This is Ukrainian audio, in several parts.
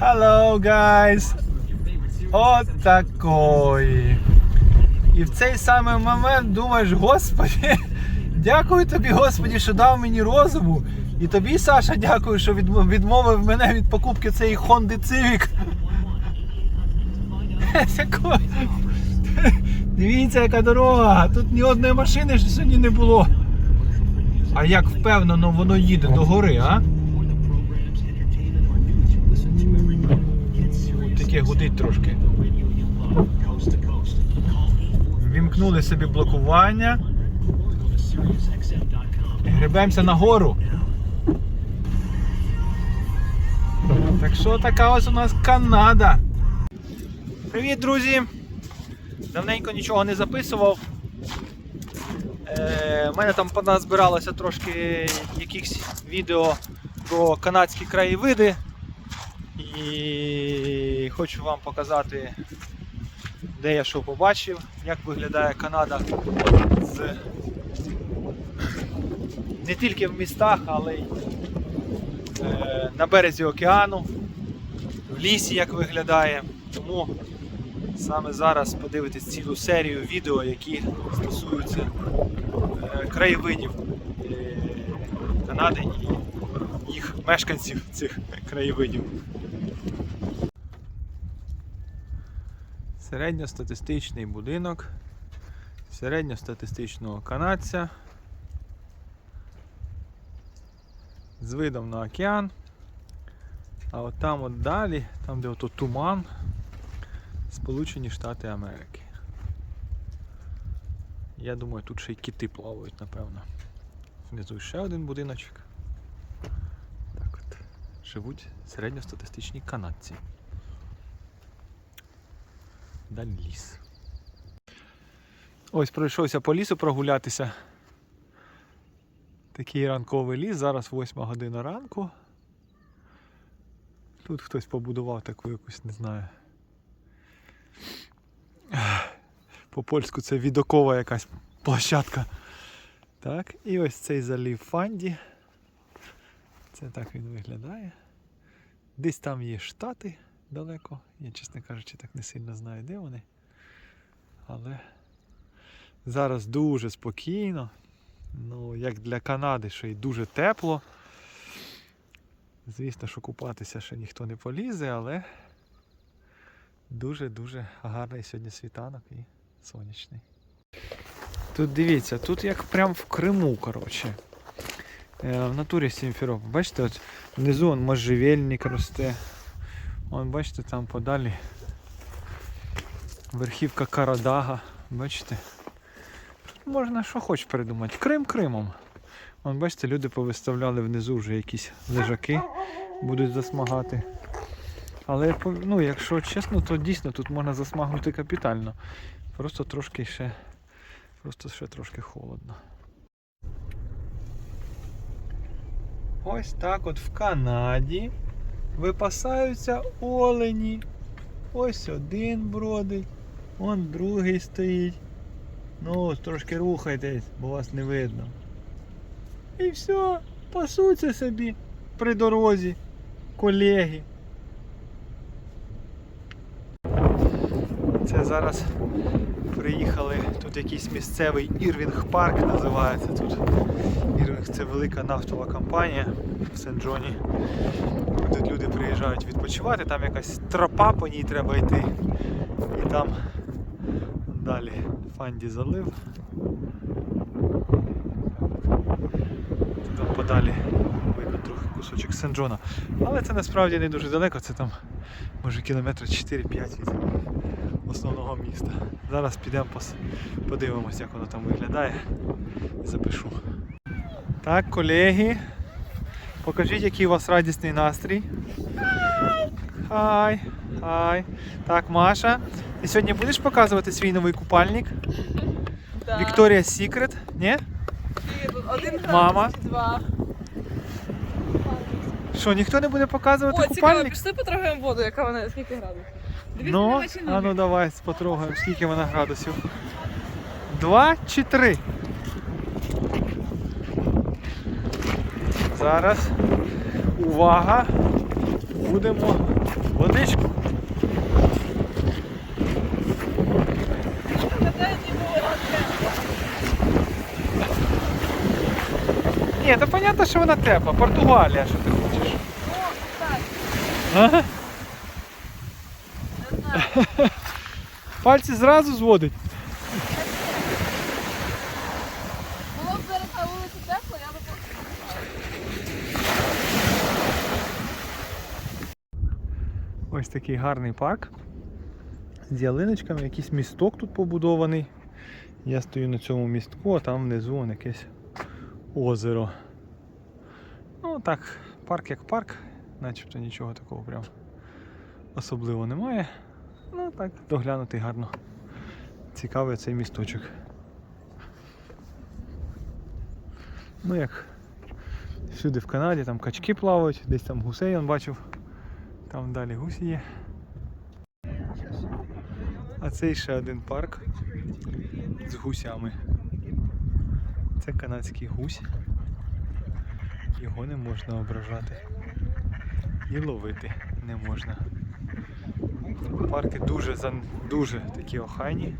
Hello, guys! От такої. І в цей самий момент думаєш, Господи, дякую тобі, Господи, що дав мені розуму. І тобі, Саша, дякую, що відмовив мене від покупки цієї Honda Civic. Дивіться, яка дорога. Тут ні одної машини ще сьогодні не було. А як впевнено воно їде до гори, а? Таке гудить трошки. Вімкнули собі блокування. Гребемося на гору. Так що така ось у нас Канада. Привіт, друзі! Давненько нічого не записував. Е, У мене там поназбиралося трошки якихось відео про канадські краєвиди. І хочу вам показати, де я що побачив, як виглядає Канада з... не тільки в містах, але й е, на березі океану, в лісі як виглядає. Тому саме зараз подивитись цілу серію відео, які стосуються е, краєвидів е, Канади і їх мешканців цих краєвидів. Середньостатистичний будинок середньостатистичного канадця з видом на океан. А от там от далі, там де ото туман, Сполучені Штати Америки. Я думаю, тут ще й кити плавають, напевно. Внизу ще один будиночок. Так от. Живуть середньостатистичні канадці. Далі ліс. Ось пройшовся по лісу прогулятися. Такий ранковий ліс, зараз 8 година ранку. Тут хтось побудував таку якусь, не знаю. По-польську це відокова якась площадка. Так, і ось цей залів Фанді. Це так він виглядає. Десь там є штати далеко. Я, чесно кажучи, так не сильно знаю, де вони. Але зараз дуже спокійно. Ну, як для Канади, що й дуже тепло. Звісно, що купатися ще ніхто не полізе, але дуже-дуже гарний сьогодні світанок і сонячний. Тут дивіться, тут як прям в Криму, коротше. Е, В натурі Сімферополь. Бачите, от внизу он можжевельник росте. Вон, бачите, там подалі верхівка Карадага. Бачите? Можна що хоч придумати. Крим Кримом. Вон, бачите, люди повиставляли внизу вже якісь лежаки, будуть засмагати. Але ну, якщо чесно, то дійсно тут можна засмагнути капітально. Просто трошки ще, просто ще трошки холодно. Ось так от в Канаді випасаються олені. Ось один бродить, он другий стоїть. Ну, трошки рухайтесь, бо вас не видно. І все, пасуться собі при дорозі, колеги. Це зараз приїхали, тут якийсь місцевий Ірвінг Парк називається тут. Ірвінг це велика нафтова компанія в Сен-Джоні. Тут люди приїжджають відпочивати, там якась тропа по ній треба йти. І там далі фанді залив. Там подалі видно трохи кусочок Сен-Джона. Але це насправді не дуже далеко, це там може кілометр 4-5 від основного міста. Зараз підемо пос- подивимось, як воно там виглядає і запишу. Так, колеги, покажіть, який у вас радісний настрій. Хай, хай. Так, Маша, ти сьогодні будеш показувати свій новий купальник? Victoria's Secret? Ні? Один Мама. чи два. Що, ніхто не буде показувати О, цікаво, купальник? пішли потрогаємо воду, яка вона, скільки градусів. Ну, а ну давай потрогаємо, скільки вона градусів. Два чи три? Зараз. Увага! Будемо водичку. Ні, то понятно, що вона тепла. Португалія, що ти хочеш. Ага. Не знаю. Пальці зразу зводить. Було б зараз на вулиці тепло, я би Ось такий гарний парк. З ялиночками, якийсь місток тут побудований. Я стою на цьому містку, а там внизу вон якесь озеро. Ну так, парк як парк, начебто нічого такого прям особливо немає. Ну так, доглянути гарно. Цікавий цей місточок. Ну як всюди в Канаді, там качки плавають, десь там гусей я бачив. Там далі гусі є. А цей ще один парк з гусями. Це канадський гусь. Його не можна ображати. І ловити не можна. Парки дуже, дуже такі охайні.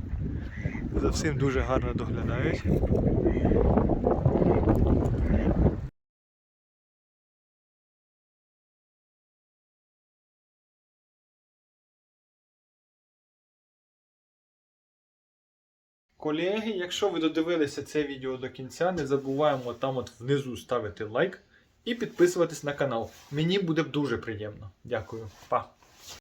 За всім дуже гарно доглядають. Колеги, якщо ви додивилися це відео до кінця, не забуваємо там от внизу ставити лайк і підписуватись на канал. Мені буде дуже приємно. Дякую. Па!